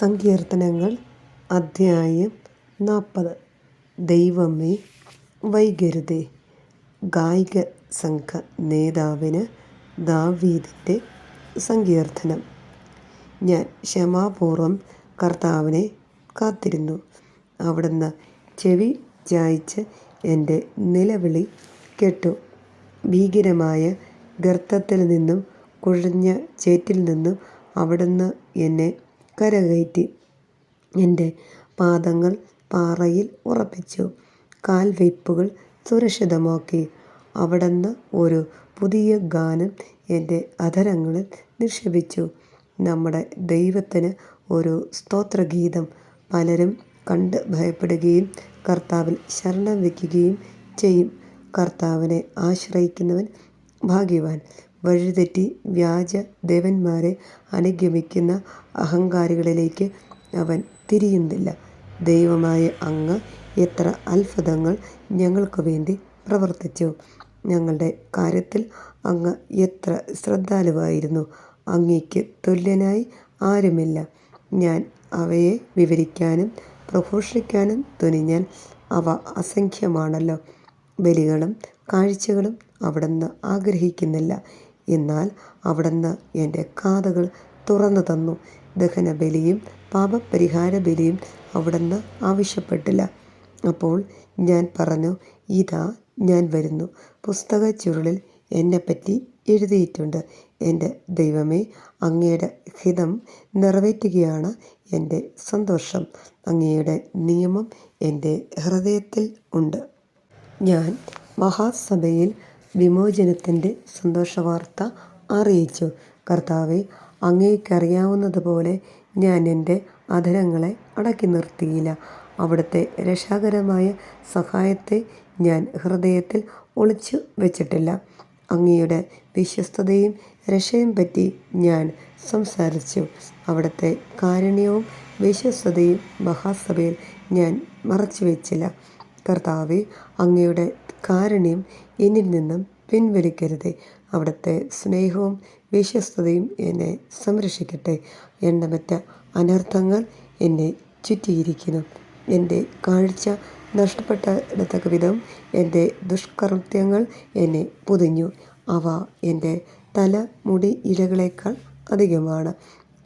സങ്കീർത്തനങ്ങൾ അധ്യായം നാൽപ്പത് ദൈവമേ വൈകരുതേ. ഗായിക സംഘ നേതാവിന് ദാവീദിന്റെ സങ്കീർത്തനം. ഞാൻ ക്ഷമാപൂർവം കർത്താവിനെ കാത്തിരുന്നു. അവിടുന്ന് ചെവി ചായച്ച് എന്റെ നിലവിളി കേട്ടു. ഭീകരമായ ഗർത്തത്തിൽ നിന്നും കുഴഞ്ഞ ചേറ്റിൽ നിന്നും അവിടുന്ന് എന്നെ കരകയറ്റി. എന്റെ പാദങ്ങൾ പാറയിൽ ഉറപ്പിച്ചു. കാൽവയ്പ്പുകൾ സുരക്ഷിതമാക്കി. അവിടുന്ന് ഒരു പുതിയ ഗാനം എന്റെ അധരങ്ങളിൽ നിക്ഷേപിച്ചു. നമ്മുടെ ദൈവത്തിന് ഒരു സ്തോത്രഗീതം പലരും കണ്ട് ഭയപ്പെടുകയും കർത്താവിൽ ശരണം വയ്ക്കുകയും ചെയ്യും. കർത്താവിനെ ആശ്രയിക്കുന്നവൻ ഭാഗ്യവാൻ. വഴിതെറ്റി വ്യാജ ദേവന്മാരെ അനുഗമിക്കുന്ന അഹങ്കാരികളിലേക്ക് അവൻ തിരിയുന്നില്ല. ദൈവമായ അങ്ങ് എത്ര അത്ഭുതങ്ങൾ ഞങ്ങൾക്ക് വേണ്ടി പ്രവർത്തിച്ചു. ഞങ്ങളുടെ കാര്യത്തിൽ അങ്ങ് എത്ര ശ്രദ്ധാലുവായിരുന്നു. അങ്ങയ്ക്ക് തുല്യനായി ആരുമില്ല. ഞാൻ അവയെ വിവരിക്കാനും പ്രഘോഷിക്കാനും തുനിഞ്ഞാൽ അവ അസംഖ്യമാണല്ലോ. ബലികളും കാഴ്ചകളും അവിടുന്ന് ആഗ്രഹിക്കുന്നില്ല. എന്നാൽ അവിടുന്ന് എന്റെ കാതുകൾ തുറന്നു തന്നു. ദഹനബലിയും പാപപരിഹാര ബലിയും അവിടുന്ന് ആവശ്യപ്പെട്ടില്ല. അപ്പോൾ ഞാൻ പറഞ്ഞു ഇതാ ഞാൻ വരുന്നു. പുസ്തക ചുരുളിൽ എന്നെപ്പറ്റി എഴുതിയിട്ടുണ്ട്. എന്റെ ദൈവമേ അങ്ങയുടെ ഹിതം നിറവേറ്റുകയാണ് എന്റെ സന്തോഷം. അങ്ങയുടെ നിയമം എന്റെ ഹൃദയത്തിൽ ഉണ്ട്. ഞാൻ മഹാസഭയിൽ വിമോചനത്തിന്റെ സന്തോഷവാർത്ത അറിയിച്ചു. കർത്താവെ അങ്ങേക്കറിയാവുന്നതുപോലെ ഞാൻ എന്റെ അധരങ്ങളെ അടക്കി നിർത്തിയില്ല. അവിടുത്തെ രക്ഷാകരമായ സഹായത്തെ ഞാൻ ഹൃദയത്തിൽ ഒളിച്ചു വെച്ചിട്ടില്ല. അങ്ങയുടെ വിശ്വസ്തതയും രക്ഷയും പറ്റി ഞാൻ സംസാരിച്ചു. അവിടുത്തെ കാരുണ്യവും വിശ്വസ്തതയും മഹാസഭയിൽ ഞാൻ മറച്ചു വെച്ചില്ല. കർത്താവെ അങ്ങയുടെ കാരുണ്യം എന്നിൽ നിന്നും പിൻവലിക്കരുതേ. അവിടുത്തെ സ്നേഹവും വിശ്വസ്തതയും എന്നെ സംരക്ഷിക്കട്ടെ. എണ്ണമറ്റ അനർത്ഥങ്ങൾ എന്നെ ചുറ്റിയിരിക്കുന്നു. എന്റെ കാഴ്ച നഷ്ടപ്പെട്ട വിധം എന്റെ ദുഷ്കൃത്യങ്ങൾ എന്നെ പൊതിഞ്ഞു. അവ എന്റെ തല മുടി ഇലകളേക്കാൾ അധികമാണ്.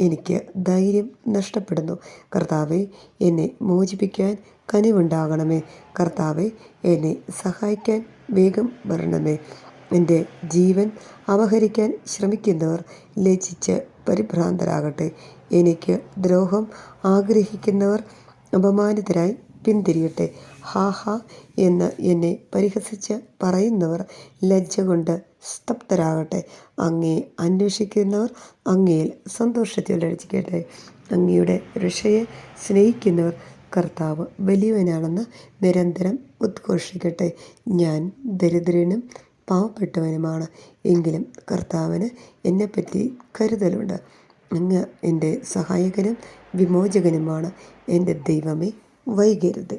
എനിക്ക് ധൈര്യം നഷ്ടപ്പെടുന്നു. കർത്താവെ എന്നെ മോചിപ്പിക്കാൻ കനിവുണ്ടാകണമേ. കർത്താവെ എന്നെ സഹായിക്കാൻ വേഗം വരണമേ. എന്റെ ജീവൻ അപഹരിക്കാൻ ശ്രമിക്കുന്നവർ ലജിച്ച് പരിഭ്രാന്തരാകട്ടെ. എനിക്ക് ദ്രോഹം ആഗ്രഹിക്കുന്നവർ അപമാനിതരായി പിന്തിരിയട്ടെ. ഹാ ഹാ എന്ന് എന്നെ പരിഹസിച്ച് പറയുന്നവർ ലജ്ജ കൊണ്ട് സ്തബ്ധരാകട്ടെ. അങ്ങയെ അന്വേഷിക്കുന്നവർ അങ്ങയിൽ സന്തോഷത്തിലടിച്ചിക്കട്ടെ അങ്ങയുടെ ഋഷയെ സ്നേഹിക്കുന്നവർ കർത്താവ് വലിയവനാണെന്ന് നിരന്തരം ഉദ്ഘോഷിക്കട്ടെ. ഞാൻ ദരിദ്രനും പാവപ്പെട്ടവനുമാണ്. എങ്കിലും കർത്താവിന് എന്നെപ്പറ്റി കരുതലുണ്ട്. അങ്ങ് എന്റെ സഹായകനും വിമോചകനുമാണ്. എന്റെ ദൈവമേ വൈകരുത്.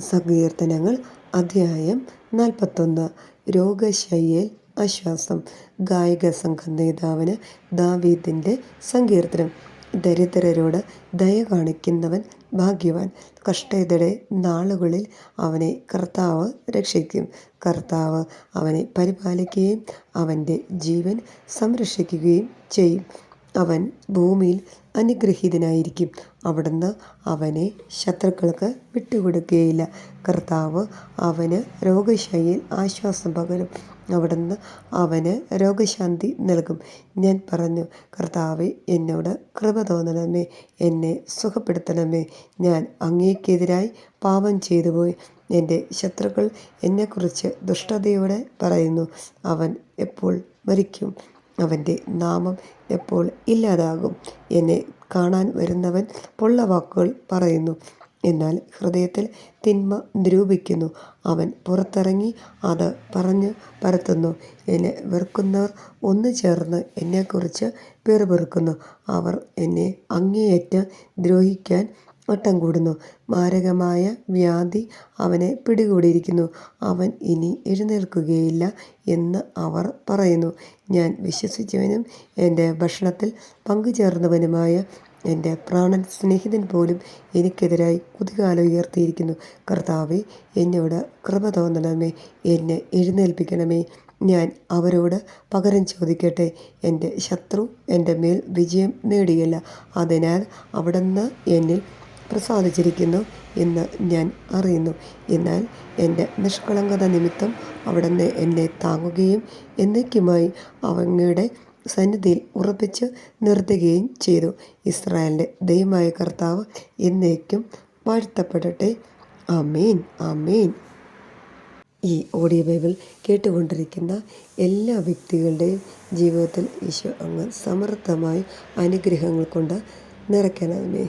സങ്കീർത്തനങ്ങൾ അധ്യായം നാൽപ്പത്തൊന്ന്. രോഗശയ്യയിൽ ആശ്വാസം. ഗായക സംഘ നേതാവിന് ദാവീദിന്റെ സങ്കീർത്തനം. ദരിദ്രരോട് ദയ കാണിക്കുന്നവൻ ഭാഗ്യവാൻ. കഷ്ടതയുടെ നാളുകളിൽ അവനെ കർത്താവ് രക്ഷിക്കും. കർത്താവ് അവനെ പരിപാലിക്കുകയും അവന്റെ ജീവൻ സംരക്ഷിക്കുകയും ചെയ്യും. അവൻ ഭൂമിയിൽ അനുഗ്രഹീതനായിരിക്കും. അവിടുന്ന് അവനെ ശത്രുക്കൾക്ക് വിട്ടുകൊടുക്കുകയില്ല. കർത്താവ് അവന് രോഗശൈലിയിൽ ആശ്വാസം പകരും. അവിടുന്ന് അവന് രോഗശാന്തി നൽകും. ഞാൻ പറഞ്ഞു കർത്താവെ എന്നോട് കൃപ തോന്നണമേ എന്നെ സുഖപ്പെടുത്തണമേ. ഞാൻ അങ്ങേക്കെതിരായി പാപം ചെയ്തു പോയി എന്റെ ശത്രുക്കൾ എന്നെക്കുറിച്ച് ദുഷ്ടതയോടെ പറയുന്നു. അവൻ എപ്പോൾ മരിക്കും? അവന്റെ നാമം എപ്പോൾ ഇല്ലാതാകും എന്നെ കാണാൻ വരുന്നവൻ പൊള്ളവാക്കുകൾ പറയുന്നു. എന്നാൽ ഹൃദയത്തിൽ തിന്മ നിരൂപിക്കുന്നു. അവൻ പുറത്തിറങ്ങി അത് പറഞ്ഞ് പരത്തുന്നു. എന്നെ വെറുക്കുന്നവർ ഒന്നു ചേർന്ന് എന്നെക്കുറിച്ച് പെറുപെറുക്കുന്നു. അവർ എന്നെ അങ്ങേയറ്റം ദ്രോഹിക്കാൻ വട്ടം കൂടുന്നു. മാരകമായ വ്യാധി അവനെ പിടികൂടിയിരിക്കുന്നു. അവൻ ഇനി എഴുന്നേൽക്കുകയില്ല എന്ന് അവർ പറയുന്നു. ഞാൻ വിശ്വസിച്ചവനും എന്റെ ഭക്ഷണത്തിൽ പങ്കുചേർന്നവനുമായ എന്റെ പ്രാണൻ സ്നേഹിതൻ പോലും എനിക്കെതിരായി കുതികാലം ഉയർത്തിയിരിക്കുന്നു. കർത്താവെ എന്നോട് കൃപ തോന്നണമേ. എന്നെ എഴുന്നേൽപ്പിക്കണമേ. ഞാൻ അവരോട് പകരം ചോദിക്കട്ടെ. എന്റെ ശത്രു എന്റെ മേൽ വിജയം നേടിയില്ല. അതിനാൽ അവിടുന്ന് എന്നിൽ പ്രസാദിച്ചിരിക്കുന്നു എന്ന് ഞാൻ അറിയുന്നു. എന്നാൽ എന്റെ നിഷ്കളങ്കത നിമിത്തം അവിടുന്ന് എന്നെ താങ്ങുകയും എന്നേക്കുമായി അവങ്ങയുടെ സന്നിധിയിൽ ഉറപ്പിച്ച് നിർത്തുകയും ചെയ്തു. ഇസ്രായേലിന്റെ ദൈവമായ കർത്താവ് എന്നേക്കും വാഴ്ത്തപ്പെടട്ടെ. അമീൻ അമീൻ ഈ ഓഡിയോ ബൈബിൾ കേട്ടുകൊണ്ടിരിക്കുന്ന എല്ലാ വ്യക്തികളുടെയും ജീവിതത്തിൽ ഈശോ അങ്ങ് സമർത്ഥമായി അനുഗ്രഹങ്ങൾ കൊണ്ട് നിറയ്ക്കണമേ.